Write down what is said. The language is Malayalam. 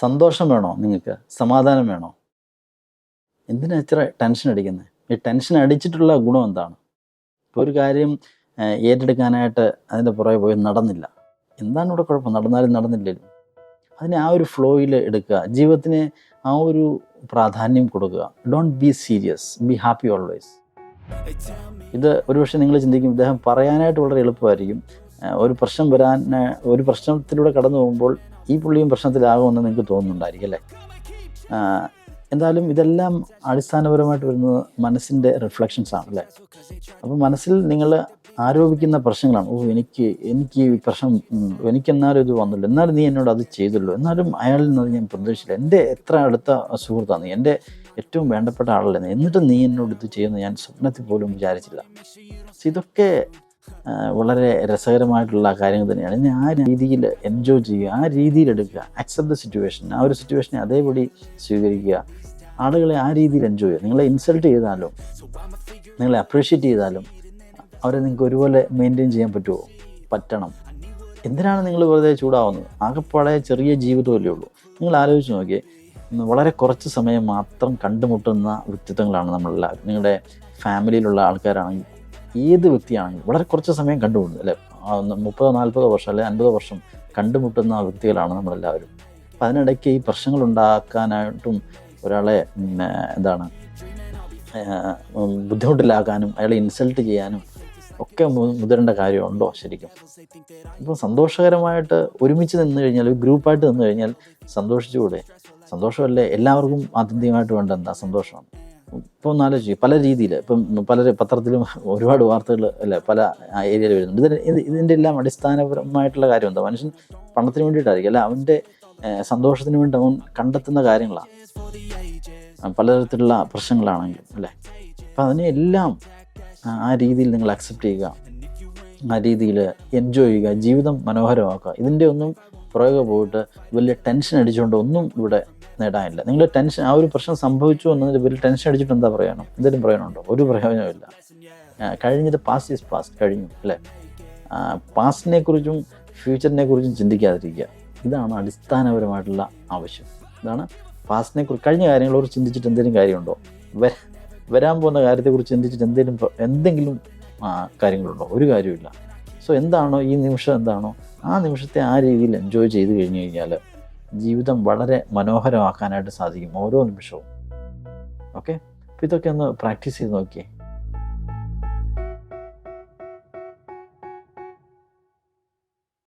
സന്തോഷം വേണോ നിങ്ങൾക്ക്? സമാധാനം വേണോ? എന്തിനാ ഇത്ര ടെൻഷൻ അടിക്കുന്നത് ഈ ടെൻഷൻ അടിച്ചിട്ടുള്ള ഗുണം എന്താണ്? ഇപ്പോൾ ഒരു കാര്യം ഏറ്റെടുക്കാനായിട്ട് അതിന്റെ പുറകെ പോയി നടന്നില്ല. എന്താണ് ഇവിടെ കുഴപ്പം? നടന്നാലും നടന്നില്ലല്ലോ. അതിനെ ആ ഒരു ഫ്ലോയിൽ എടുക്കുക. ജീവിതത്തിന് ആ ഒരു പ്രാധാന്യം കൊടുക്കുക. Don't be serious be happy always ഇത് ഒരുപക്ഷെ നിങ്ങൾ ചിന്തിക്കും ഇദ്ദേഹം പറയാനായിട്ട് വളരെ എളുപ്പമായിരിക്കും. ഒരു പ്രശ്നം വരാൻ ഒരു പ്രശ്നത്തിലൂടെ കടന്നു പോകുമ്പോൾ ഈ പുള്ളിയും പ്രശ്നത്തിലാകുമെന്ന് നിങ്ങൾക്ക് തോന്നുന്നുണ്ടായിരിക്കും അല്ലേ? എന്തായാലും ഇതെല്ലാം അടിസ്ഥാനപരമായിട്ട് വരുന്നത് മനസ്സിന്റെ റിഫ്ലക്ഷൻസ് ആണ് അല്ലേ? അപ്പോൾ മനസ്സിൽ നിങ്ങൾ ആരോപിക്കുന്ന പ്രശ്നങ്ങളാണ്. ഓ എനിക്ക് എനിക്ക് ഈ പ്രശ്നം എനിക്കെന്നാലും ഇത് വന്നില്ല. എന്നാലും നീ എന്നോട് അത് ചെയ്തല്ലോ എന്നാലും അയാളിൽ നിന്ന് ഞാൻ പ്രതീക്ഷിച്ചില്ല. എന്റെ എത്ര അടുത്ത സുഹൃത്താണ് നീ. എന്റെ ഏറ്റവും വേണ്ടപ്പെട്ട ആളല്ലേ എന്നിട്ട് നീ എന്നോട് ഇത് ചെയ്യുമെന്ന് ഞാൻ സ്വപ്നത്തിൽ പോലും വിചാരിച്ചില്ല. ഇതൊക്കെ വളരെ രസകരമായിട്ടുള്ള കാര്യങ്ങൾ തന്നെയാണ്. ഇനി ആ രീതിയിൽ എൻജോയ് ചെയ്യുക ആ രീതിയിൽ എടുക്കുക അക്സെപ്റ്റ് ദ സിറ്റുവേഷൻ ആ ഒരു സിറ്റുവേഷനെ അതേപടി സ്വീകരിക്കുക. ആളുകളെ ആ രീതിയിൽ എൻജോയ് ചെയ്യുക. നിങ്ങളെ ഇൻസൾട്ട് ചെയ്താലും നിങ്ങളെ അപ്രീഷിയേറ്റ് ചെയ്താലും അവരെ നിങ്ങൾക്ക് ഒരുപോലെ മെയിന്റെയിൻ ചെയ്യാൻ പറ്റുമോ? പറ്റണം. എന്തിനാണ് നിങ്ങൾ വെറുതെ ചൂടാവുന്നത്? ആകെപ്പാടെ ചെറിയ ജീവിതമല്ലേ ഉള്ളൂ. നിങ്ങൾ ആലോചിച്ച് നോക്കിയേ വളരെ കുറച്ച് സമയം മാത്രം കണ്ടുമുട്ടുന്ന വ്യക്തിത്വങ്ങളാണ് നമ്മളെല്ലാവരും. നിങ്ങളുടെ ഫാമിലിയിലുള്ള ആൾക്കാരാണെങ്കിൽ ഏത് വ്യക്തിയാണെങ്കിലും വളരെ കുറച്ച് സമയം കണ്ടുമുട്ടുന്നു അല്ലേ? മുപ്പതോ നാൽപ്പതോ വർഷം അല്ലെങ്കിൽ അൻപതോ വർഷം കണ്ടുമുട്ടുന്ന വ്യക്തികളാണ് നമ്മളെല്ലാവരും. അപ്പം അതിനിടയ്ക്ക് ഈ പ്രശ്നങ്ങൾ ഉണ്ടാക്കാനായിട്ടും ഒരാളെ എന്താണ് ബുദ്ധിമുട്ടിലാക്കാനും അയാളെ ഇൻസൾട്ട് ചെയ്യാനും ഒക്കെ മുതിരേണ്ട കാര്യമുണ്ടോ ശരിക്കും? ഇപ്പോൾ സന്തോഷകരമായിട്ട് ഒരുമിച്ച് നിന്ന് കഴിഞ്ഞാൽ ഒരു ഗ്രൂപ്പായിട്ട് നിന്ന് കഴിഞ്ഞാൽ സന്തോഷിച്ചുകൂടെ? സന്തോഷമല്ലേ? എല്ലാവർക്കും ആത്യന്തികമായിട്ട് വേണ്ട എന്താ? സന്തോഷമാണ്. ഇപ്പോൾ ഒന്ന് ചെയ്യും പല രീതിയിൽ ഇപ്പം പല പത്രത്തിലും ഒരുപാട് വാർത്തകൾ അല്ലേ പല ഏരിയയിൽ വരുന്നുണ്ട്. ഇത് ഇതിന്റെ എല്ലാം അടിസ്ഥാനപരമായിട്ടുള്ള കാര്യം എന്താ? മനുഷ്യൻ പണത്തിന് വേണ്ടിയിട്ടായിരിക്കും. അല്ല അവന്റെ സന്തോഷത്തിന് വേണ്ടി അവൻ കണ്ടെത്തുന്ന കാര്യങ്ങളാണ്. പലതരത്തിലുള്ള പ്രശ്നങ്ങളാണെങ്കിലും അല്ലേ? അപ്പം അതിനെല്ലാം ആ രീതിയിൽ നിങ്ങൾ അക്സെപ്റ്റ് ചെയ്യുക. ആ രീതിയിൽ എൻജോയ് ചെയ്യുക. ജീവിതം മനോഹരമാക്കുക. ഇതിന്റെ ഒന്നും പുറകെ പോയിട്ട് വലിയ ടെൻഷൻ അടിച്ചുകൊണ്ട് ഒന്നും ഇവിടെ നേടാനില്ല. നിങ്ങൾ ടെൻഷൻ ആ ഒരു പ്രശ്നം സംഭവിച്ചു എന്നതിൽ വലിയ ടെൻഷൻ അടിച്ചിട്ട് എന്താ പറയണം? എന്തെങ്കിലും പറയാനുണ്ടോ ഒരു പ്രയോജനമില്ല കഴിഞ്ഞത് പാസ്റ്റ് ഈസ് പാസ്റ്റ് കഴിഞ്ഞു അല്ലേ? പാസ്റ്റിനെ കുറിച്ചും ഫ്യൂച്ചറിനെ കുറിച്ചും ചിന്തിക്കാതിരിക്കുക. ഇതാണ് അടിസ്ഥാനപരമായിട്ടുള്ള ആവശ്യം. ഇതാണ് പാസ്റ്റിനെ കുറിച്ച് കഴിഞ്ഞ കാര്യങ്ങളോട് ചിന്തിച്ചിട്ട് എന്തെങ്കിലും കാര്യമുണ്ടോ? വര വരാൻ പോകുന്ന കാര്യത്തെക്കുറിച്ച് ചിന്തിച്ചിട്ട് എന്തെങ്കിലും എന്തെങ്കിലും കാര്യങ്ങളുണ്ടോ? ഒരു കാര്യമില്ല സോ എന്താണോ ഈ നിമിഷം എന്താണോ ആ നിമിഷത്തെ ആ രീതിയിൽ എൻജോയ് ചെയ്ത് കഴിഞ്ഞു കഴിഞ്ഞാൽ ജീവിതം വളരെ മനോഹരമാക്കാനായിട്ട് സാധിക്കും ഓരോ നിമിഷവും. ഓക്കെ അപ്പോൾ ഇതൊക്കെ ഒന്ന് പ്രാക്ടീസ് ചെയ്ത് നോക്കിയേ.